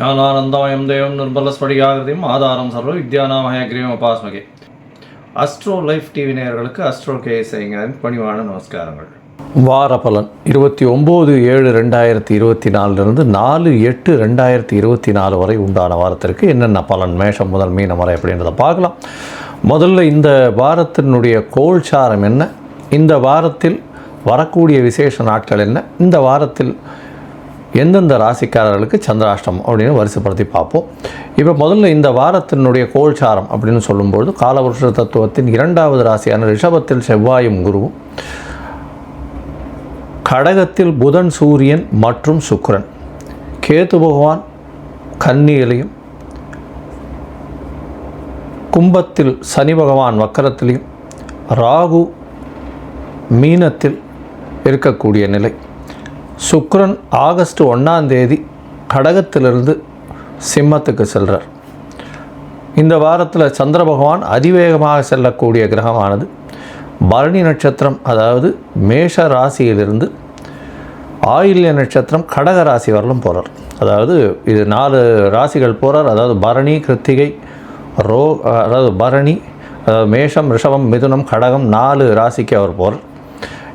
ஞானானந்தமயம் தேவம் நிர்மலஸ்படிகாகிருதியும் ஆதாரம் சர்வ வித்யானாமயக்ரீவம் உபாஸ்மகே. அஸ்ட்ரோ லைஃப் டிவி நேயர்களுக்கு அஸ்ட்ரோ கேஎஸ்ஐங்கரின் பணிவான நமஸ்காரங்கள். வார பலன் இருபத்தி ஒம்பது ஏழு ரெண்டாயிரத்தி இருபத்தி நாலுலேருந்து நாலு எட்டு ரெண்டாயிரத்தி இருபத்தி நாலு வரை உண்டான வாரத்திற்கு என்னென்ன பலன் மேஷம் முதல் மீனம் வரை அப்படின்றத பார்க்கலாம். முதல்ல இந்த வாரத்தினுடைய கோல்சாரம் என்ன? இந்த வாரத்தில் வரக்கூடிய விசேஷ நாட்கள் என்ன? இந்த வாரத்தில் எந்தெந்த ராசிக்காரர்களுக்கு சந்திராஷ்டம் அப்படின்னு வரிசைப்படுத்தி பார்ப்போம். இப்போ முதல்ல இந்த வாரத்தினுடைய கோல்சாரம் அப்படின்னு சொல்லும்பொழுது காலவருஷ தத்துவத்தின் இரண்டாவது ராசியான ரிஷபத்தில் செவ்வாயும் குருவும் கடகத்தில் புதன் சூரியன் மற்றும் சுக்கரன் கேத்து பகவான் கன்னியிலையும் கும்பத்தில் சனி பகவான் வக்கரத்திலையும் ராகு மீனத்தில் இருக்கக்கூடிய நிலை. சுக்ரன் ஆகஸ்ட் ஒன்றாம் தேதி கடகத்திலிருந்து சிம்மத்துக்கு செல்கிறார் இந்த வாரத்தில் சந்திர பகவான் அதிவேகமாக செல்லக்கூடிய கிரகமானது. பரணி நட்சத்திரம் அதாவது மேஷ ராசியிலிருந்து ஆயில்ய நட்சத்திரம் கடக ராசி வரலும் போகிறார் அதாவது இது நாலு ராசிகள் போகிறார் அதாவது பரணி கிருத்திகை ரோ அதாவது பரணி அதாவது மேஷம் ரிஷபம் மிதுனம் கடகம் நாலு ராசிக்கு அவர் போகிறார்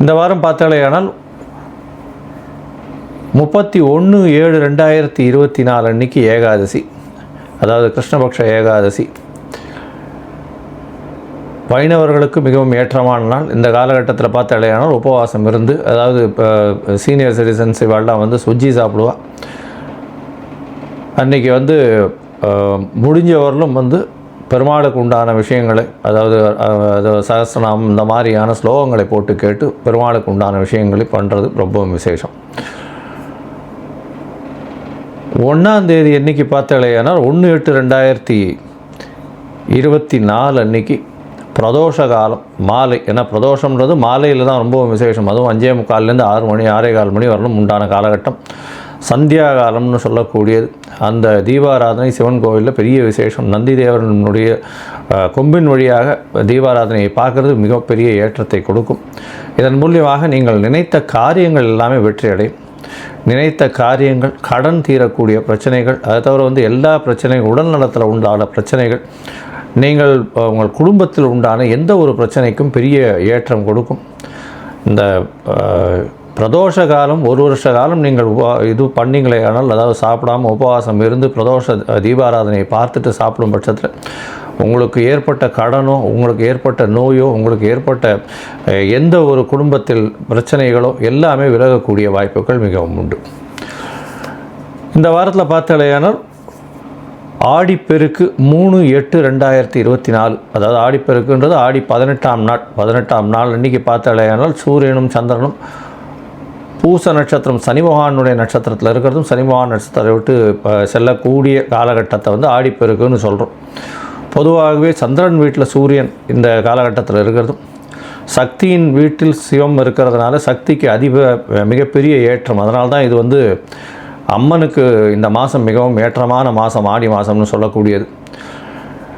இந்த வாரம் பார்த்தாலேயானால் முப்பத்தி ஒன்று ஏழு ரெண்டாயிரத்தி இருபத்தி நாலு அன்னைக்கு ஏகாதசி. அதாவது கிருஷ்ணபக்ஷ ஏகாதசி. வைணவர்களுக்கு மிகவும் ஏற்றமான நாள். இந்த காலகட்டத்தில் பார்த்தாலேயானால் உபவாசம் இருந்து அதாவது இப்போ சீனியர் சிட்டிசன்ஸ் இவாள்லாம் வந்து சுஜ்ஜி சாப்பிடுவா. அன்றைக்கி வந்து முடிஞ்சவர்களும் வந்து பெருமாளுக்கு உண்டான விஷயங்களை அதாவது அது அதாவது இந்த மாதிரியான ஸ்லோகங்களை போட்டு கேட்டு பெருமாளுக்கு உண்டான விஷயங்களை பண்ணுறது ரொம்பவும் விசேஷம். ஒன்றாம் தேதி என்னைக்கு பார்த்தாலேயானால் ஒன்று எட்டு ரெண்டாயிரத்தி இருபத்தி நாலு அன்னைக்கு பிரதோஷ காலம் மாலை. ஏன்னா பிரதோஷம்ன்றது மாலையில் தான் ரொம்பவும் விசேஷம். அதுவும் அஞ்சே முக்கால்லேருந்து ஆறு மணி ஆறே கால் மணி வரணும் உண்டான காலகட்டம். சந்தியாகாலம்னு சொல்லக்கூடியது. அந்த தீபாராதனை சிவன் கோவிலில் பெரிய விசேஷம். நந்தி தேவரனுடைய கொம்பின் வழியாக தீபாராதனையை பார்க்கறது மிகப்பெரிய ஏற்றத்தை கொடுக்கும். இதன் மூலியமாக நீங்கள் நினைத்த காரியங்கள் எல்லாமே வெற்றியடையும். நினைத்த காரியங்கள் கடன் தீரக்கூடிய பிரச்சனைகள் அதை தவிர வந்து எல்லா பிரச்சனைகள் உடல் நலத்தில் உண்டான பிரச்சனைகள் நீங்கள் உங்கள் குடும்பத்தில் உண்டான எந்த ஒரு பிரச்சனைக்கும் பெரிய ஏற்றம் கொடுக்கும். இந்த பிரதோஷ காலம் ஒரு வருஷ காலம் நீங்கள் உபா இது பண்ணிங்களே ஆனால் அதாவது சாப்பிடாம உபவாசம் இருந்து பிரதோஷ தீபாராதனையை பார்த்துட்டு சாப்பிடும் பட்சத்தில் உங்களுக்கு ஏற்பட்ட கடனோ உங்களுக்கு ஏற்பட்ட நோயோ உங்களுக்கு ஏற்பட்ட எந்த ஒரு குடும்பத்தில் பிரச்சனைகளோ எல்லாமே விலகக்கூடிய வாய்ப்புகள் மிகவும் உண்டு. இந்த வாரத்தில் பார்த்தாலேயானால் ஆடிப்பெருக்கு மூணு எட்டு ரெண்டாயிரத்தி இருபத்தி நாலு. அதாவது ஆடிப்பெருக்குன்றது ஆடி பதினெட்டாம் நாள். பதினெட்டாம் நாள் அன்றைக்கி பார்த்தாலேயானால் சூரியனும் சந்திரனும் பூச நட்சத்திரம் சனி பகவானுடைய நட்சத்திரத்தில் இருக்கிறதும் சனி பகவான் நட்சத்திரத்தை விட்டு இப்போ செல்லக்கூடிய காலகட்டத்தை வந்து ஆடிப்பெருக்குன்னு சொல்கிறோம் பொதுவாகவே சந்திரன் வீட்டில் சூரியன் இந்த காலகட்டத்தில் இருக்கிறதும் சக்தியின் வீட்டில் சிவம் இருக்கிறதுனால சக்திக்கு அதிக மிகப்பெரிய ஏற்றம். அதனால தான் இது வந்து அம்மனுக்கு இந்த மாதம் மிகவும் ஏற்றமான மாதம் ஆடி மாதம்னு சொல்லக்கூடியது.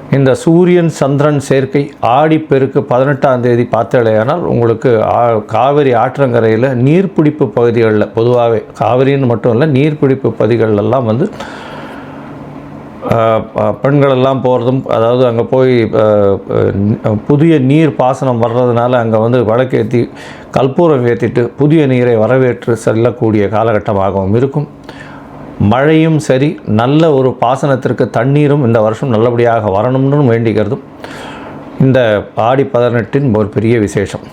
இந்த சூரியன் சந்திரன் சேர்க்கை ஆடிப்பெருக்கு பதினெட்டாம் தேதி பார்த்தாலேயானால் உங்களுக்கு ஆ- காவிரி ஆற்றங்கரையில் நீர்பிடிப்பு பகுதிகளில் பொதுவாகவே காவிரின்னு மட்டும் இல்லை நீர்பிடிப்பு பகுதிகளெல்லாம் வந்து பெண்களெல்லாம் போகிறதும் அதாவது அங்கே போய் புதிய நீர் பாசனம் வர்றதுனால அங்கே வந்து வழக்கேற்றி கற்பூரம் ஏற்றிட்டு புதிய நீரை வரவேற்று செல்லக்கூடிய காலகட்டமாகவும் இருக்கும். மழையும் சரி நல்ல ஒரு பாசனத்திற்கு தண்ணீரும் இந்த வருஷம் நல்லபடியாக வரணும்னு வேண்டிக்கிறதும் இந்த ஆடி பதினெட்டின் ஒரு பெரிய விசேஷம்.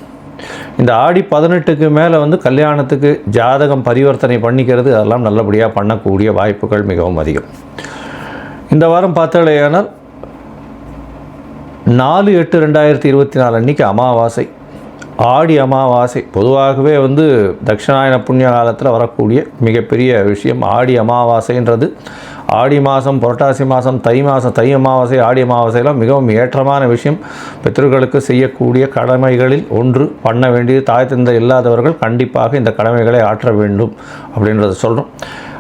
இந்த ஆடி பதினெட்டுக்கு மேலே வந்து கல்யாணத்துக்கு ஜாதகம் பரிவர்த்தனை பண்ணிக்கிறது அதெல்லாம் நல்லபடியாக பண்ணக்கூடிய வாய்ப்புகள் மிகவும் அதிகம். இந்த வாரம் பார்த்தாலேயானால் நாலு எட்டு ரெண்டாயிரத்தி இருபத்தி நாலு அன்றைக்கி அமாவாசை. ஆடி அமாவாசை. பொதுவாகவே வந்து தட்சிணாயன புண்ணிய காலத்தில் வரக்கூடிய மிகப்பெரிய விஷயம் ஆடி அமாவாசைன்றது. ஆடி மாதம் புரட்டாசி மாதம் தை மாதம் தை அமாவாசை ஆடி அமாவாசையெல்லாம் மிகவும் ஏற்றமான விஷயம். பித்தர்களுக்கு செய்யக்கூடிய கடமைகளில் ஒன்று பண்ண வேண்டியது தாய் தந்தை இல்லாதவர்கள் கண்டிப்பாக இந்த கடமைகளை ஆற்ற வேண்டும் அப்படின்றத சொல்கிறோம்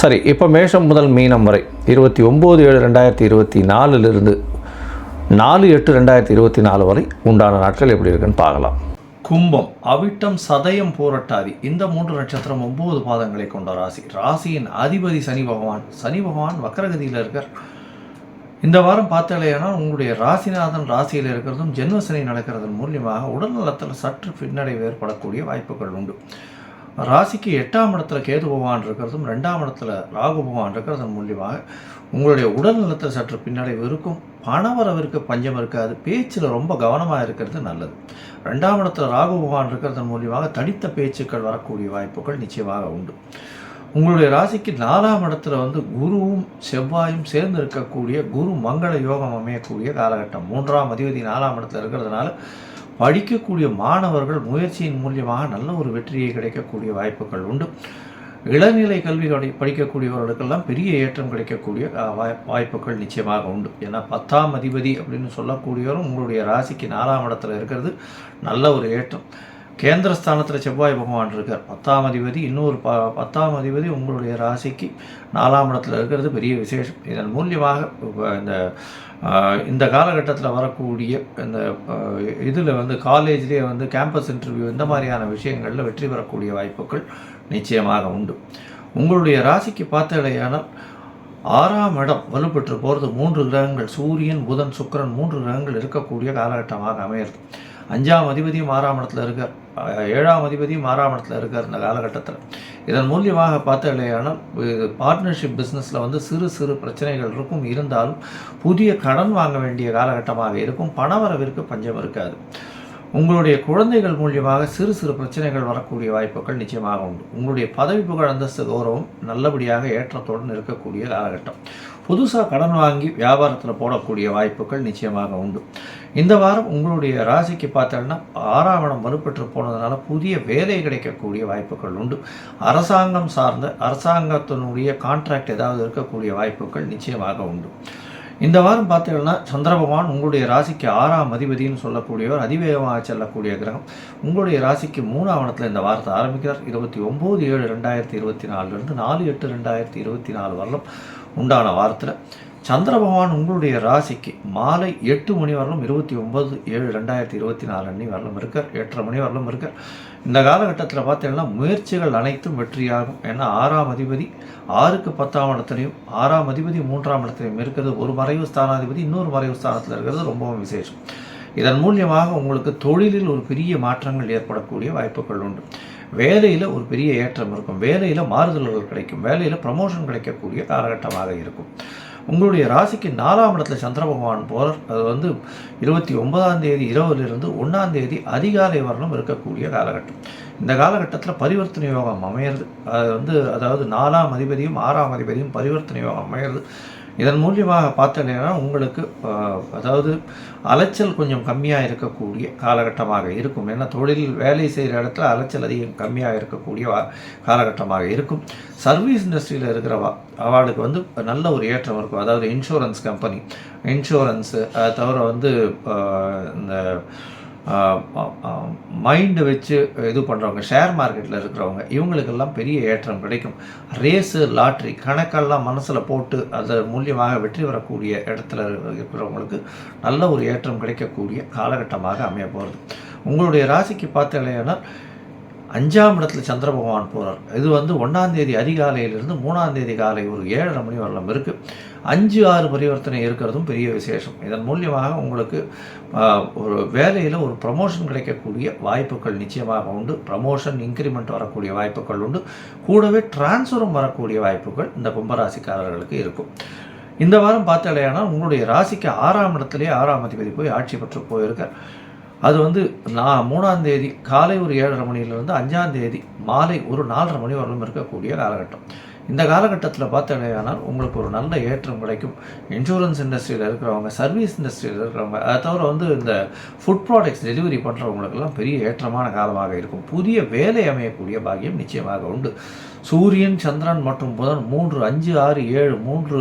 சரி இப்போ மேஷம் முதல் மீனம் வரை. இருபத்தி ஒம்பது ஏழு ரெண்டாயிரத்தி இருபத்தி நாலுலேருந்து நாலு எட்டு ரெண்டாயிரத்தி இருபத்தி நாலு வரை உண்டான நாட்கள் எப்படி இருக்குன்னு பார்க்கலாம். கும்பம் அவிட்டம் சதயம் போரட்டாதி இந்த மூன்று நட்சத்திரம் ஒன்பது பாதங்களை கொண்ட ராசி. ராசியின் அதிபதி சனி பகவான். சனி பகவான் வக்கரகதியில் இருக்கார். இந்த வாரம் பார்த்தாலேயானால் உங்களுடைய ராசிநாதன் ராசியில் இருக்கிறதும் ஜென்மசனி நடக்கிறதன் மூலியமாக உடல் நலத்தில் சற்று பின்னடைவு ஏற்படக்கூடிய வாய்ப்புகள் உண்டு. ராசிக்கு எட்டாம் இடத்துல கேது பகவான் இருக்கிறதும் ரெண்டாம் இடத்துல ராகு பகவான் இருக்கிறதன் மூலியமாக உங்களுடைய உடல் நலத்தில் சற்று பின்னடைவு இருக்கும். பணவரவிற்கு பஞ்சம் இருக்காது. பேச்சில் ரொம்ப கவனமாக இருக்கிறது நல்லது. ரெண்டாம் இடத்துல ராகு பகவான் இருக்கிறதன் மூலியமாக தடித்த பேச்சுக்கள் வரக்கூடிய வாய்ப்புகள் நிச்சயமாக உண்டு. உங்களுடைய ராசிக்கு நாலாம் இடத்துல வந்து குருவும் செவ்வாயும் சேர்ந்து இருக்கக்கூடிய குரு மங்கள யோகம் அமையக்கூடிய காலகட்டம். மூன்றாம் அதிபதி நாலாம் இடத்துல இருக்கிறதுனால படிக்கக்கூடிய மாணவர்கள் முயற்சியின் மூலியமாக நல்ல ஒரு வெற்றியை கிடைக்கக்கூடிய வாய்ப்புகள் உண்டு. இளநிலை கல்வி படிக்கக்கூடியவர்களுக்கெல்லாம் பெரிய ஏற்றம் கிடைக்கக்கூடிய வாய்- வாய்ப்புகள் நிச்சயமாக உண்டு. ஏன்னா பத்தாம் அதிபதி அப்படின்னு சொல்லக்கூடியவரும் உங்களுடைய ராசிக்கு நாலாம் இடத்துல இருக்கிறது நல்ல ஒரு ஏற்றம். கேந்திரஸ்தானத்தில் செவ்வாய் பகவான் இருக்கார். பத்தாம் அதிபதி இன்னொரு ப பத்தாம் அதிபதி உங்களுடைய ராசிக்கு நாலாம் இடத்துல இருக்கிறது பெரிய விசேஷம். இதன் மூலியமாக இந்த இந்த காலகட்டத்தில் வரக்கூடிய இந்த இதில் வந்து காலேஜ்லேயே வந்து கேம்பஸ் இன்டர்வியூ இந்த மாதிரியான விஷயங்களில் வெற்றி பெறக்கூடிய வாய்ப்புகள் நிச்சயமாக உண்டு. உங்களுடைய ராசிக்கு பார்த்தடையானால் ஆறாம் இடம் வலுப்பெற்று போகிறது மூன்று கிரகங்கள் சூரியன் புதன் சுக்கிரன் மூன்று கிரகங்கள் இருக்கக்கூடிய காலகட்டமாக அமையிறது அஞ்சாம் அதிபதியும் ஆறாம் இடத்துல இருக்கார். ஏழாம் அதிபதியும் ஆறாம் இடத்துல இருக்கார் இந்த காலகட்டத்தில். இதன் மூலியமாக பார்த்தலையானால் பார்ட்னர்ஷிப் பிஸ்னஸில் வந்து சிறு சிறு பிரச்சனைகள் இருக்கும். இருந்தாலும் புதிய கடன் வாங்க வேண்டிய காலகட்டமாக இருக்கும். பணவரவிற்கு பஞ்சம் இருக்காது. உங்களுடைய குழந்தைகள் மூலியமாக சிறு சிறு பிரச்சனைகள் வரக்கூடிய வாய்ப்புகள் நிச்சயமாக உண்டு. உங்களுடைய பதவி புகழ் அந்தஸ்து கௌரவம் நல்லபடியாக ஏற்றத்துடன் இருக்கக்கூடிய காலகட்டம். புதுசாக கடன் வாங்கி வியாபாரத்தில் போடக்கூடிய வாய்ப்புகள் நிச்சயமாக உண்டு. இந்த வாரம் உங்களுடைய ராசிக்கு பார்த்தோன்னா ஆறாவணம் மறுபெற்று வலுப்பெற்று போனதுனால புதிய வேலை கிடைக்கக்கூடிய வாய்ப்புகள் உண்டு. அரசாங்கம் சார்ந்த அரசாங்கத்தினுடைய கான்ட்ராக்ட் ஏதாவது இருக்கக்கூடிய வாய்ப்புகள் நிச்சயமாக உண்டு. இந்த வாரம் பார்த்தீங்கன்னா சந்திர பகவான் உங்களுடைய ராசிக்கு ஆறாம் அதிபதினு சொல்லக்கூடியவர் அதிவேகமாக செல்லக்கூடிய கிரகம். உங்களுடைய ராசிக்கு மூணாவணத்தில் இந்த வாரத்தை ஆரம்பிக்கிறார். இருபத்தி ஒம்பது ஏழு ரெண்டாயிரத்தி இருபத்தி நாலுலேருந்து நாலு எட்டு ரெண்டாயிரத்தி இருபத்தி நாலு வரலும் உண்டான வாரத்தில். சந்திர பகவான் உங்களுடைய ராசிக்கு மாலை எட்டு மணி வரலும் இருபத்தி ஒன்பது ஏழு ரெண்டாயிரத்தி இருபத்தி நாலு அன்னி வரலும் இருக்கார். எட்டரை மணி வரலும் இருக்கார். இந்த காலகட்டத்தில் பார்த்தீங்கன்னா முயற்சிகள் அனைத்தும் வெற்றியாகும். ஏன்னா ஆறாம் அதிபதி ஆறுக்கு பத்தாம் இடத்துலையும் ஆறாம் அதிபதி மூன்றாம் இடத்துலையும் இருக்கிறது. ஒரு மறைவு ஸ்தானாதிபதி இன்னொரு மறைவு ஸ்தானத்தில் இருக்கிறது ரொம்பவும் விசேஷம். இதன் மூலியமாக உங்களுக்கு தொழிலில் ஒரு பெரிய மாற்றங்கள் ஏற்படக்கூடிய வாய்ப்புகள் உண்டு. வேலையில் ஒரு பெரிய ஏற்றம் இருக்கும். வேலையில் மாறுதல்கள் கிடைக்கும். வேலையில் ப்ரமோஷன் கிடைக்கக்கூடிய காலகட்டமாக இருக்கும். உங்களுடைய ராசிக்கு நாலாம் இடத்துல சந்திர பகவான் போகிறார் அது வந்து இருபத்தி ஒன்பதாம் தேதி இரவுலேருந்து ஒன்றாம் தேதி அதிகாலை வரணும் இருக்கக்கூடிய காலகட்டம். இந்த காலகட்டத்தில் பரிவர்த்தனை யோகம் அமையிறது. அது வந்து அதாவது நாலாம் அதிபதியும் ஆறாம் அதிபதியும் பரிவர்த்தனை யோகம் அமையிறது. இதன் மூலியமாக பார்த்தீங்கன்னா உங்களுக்கு அதாவது அலைச்சல் கொஞ்சம் கம்மியாக இருக்கக்கூடிய காலகட்டமாக இருக்கும். ஏன்னா தொழில் வேலை செய்கிற இடத்துல அலைச்சல் அதிகம் கம்மியாக இருக்கக்கூடிய காலகட்டமாக இருக்கும். சர்வீஸ் இண்டஸ்ட்ரியில் இருக்கிறவா அவளுக்கு வந்து நல்ல ஒரு ஏற்றம் இருக்கும். அதாவது இன்சூரன்ஸ் கம்பெனி இன்சூரன்ஸு அதை தவிர வந்து இந்த மைண்டு வச்சு இது பண்ணுறவங்க ஷேர் மார்க்கெட்டில் இருக்கிறவங்க இவங்களுக்கெல்லாம் பெரிய ஏற்றம் கிடைக்கும். ரேஸு லாட்ரி கணக்கெல்லாம் மனசில் போட்டு அதை மூலியமாக வெற்றி வரக்கூடிய இடத்துல இருக்கிறவங்களுக்கு நல்ல ஒரு ஏற்றம் கிடைக்கக்கூடிய காலகட்டமாக அமைய போகிறது உங்களுடைய ராசிக்கு பார்த்தீங்கன்னா அஞ்சாம் இடத்துல சந்திர பகவான் போகிறார் இது வந்து ஒன்றாந்தேதி அதிகாலையிலிருந்து மூணாம் தேதி காலை ஒரு ஏழரை மணி வரலாம் இருக்குது அஞ்சு ஆறு பரிவர்த்தனை இருக்கிறதும் பெரிய விசேஷம். இதன் மூலியமாக உங்களுக்கு ஒரு வேலையில் ஒரு ப்ரமோஷன் கிடைக்கக்கூடிய வாய்ப்புகள் நிச்சயமாக உண்டு. ப்ரமோஷன் இன்க்ரிமெண்ட் வரக்கூடிய வாய்ப்புகள் உண்டு. கூடவே டிரான்ஸ்ஃபரும் வரக்கூடிய வாய்ப்புகள் இந்த கும்பராசிக்காரர்களுக்கு இருக்கும். இந்த வாரம் பார்த்தாலேயானால் உங்களுடைய ராசிக்கு ஆறாம் இடத்துலேயே ஆறாம் அதிபதி போய் ஆட்சி பெற்று போயிருக்கார். அது வந்து நான் மூணாம் தேதி காலை ஒரு ஏழரை மணியிலிருந்து அஞ்சாம் தேதி மாலை ஒரு நாலரை மணி வரலும் இருக்கக்கூடிய காலகட்டம். இந்த காலகட்டத்தில் பார்த்தீங்கன்னா உங்களுக்கு ஒரு நல்ல ஏற்றம் கிடைக்கும். இன்சூரன்ஸ் இண்டஸ்ட்ரியில் இருக்கிறவங்க சர்வீஸ் இண்டஸ்ட்ரியில் இருக்கிறவங்க அதை தவிர வந்து இந்த ஃபுட் ப்ராடக்ட்ஸ் டெலிவரி பண்ணுறவங்களுக்கெல்லாம் பெரிய ஏற்றமான காலமாக இருக்கும். புதிய வேலை அமையக்கூடிய பாக்கியம் நிச்சயமாக உண்டு. சூரியன் சந்திரன் மற்றும் புதன் மூன்று அஞ்சு ஆறு ஏழு மூன்று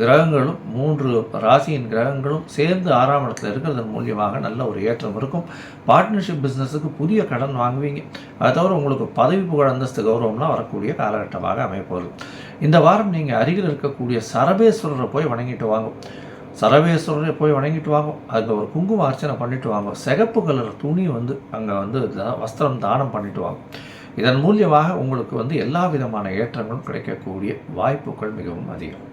கிரகங்களும் மூன்று ராசியின் கிரகங்களும் சேர்ந்து ஆறாம் இடத்துல இருக்கிறதன் மூலியமாக நல்ல ஒரு ஏற்றம் இருக்கும். பார்ட்னர்ஷிப் பிஸ்னஸுக்கு புதிய கடன் வாங்குவீங்க. அதை தவிர உங்களுக்கு பதவி புகழ் அந்தஸ்து கௌரவம்லாம் வரக்கூடிய காலகட்டமாக அமையப்போகுது இந்த வாரம் நீங்கள் அருகில் இருக்கக்கூடிய சரபேஸ்வரரை போய் வணங்கிட்டு வாங்க. சரவேஸ்வரரை போய் வணங்கிட்டு வாங்க. அதுக்கு ஒரு குங்கும அர்ச்சனை பண்ணிட்டு வாங்க. சிகப்பு கலர் துணி வந்து அங்கே வந்து வஸ்திரம் தானம் பண்ணிட்டு வாங்க. இதன் மூலியமாக உங்களுக்கு வந்து எல்லா விதமான ஏற்றங்களும் கிடைக்கக்கூடிய வாய்ப்புகள் மிகவும் அதிகம்.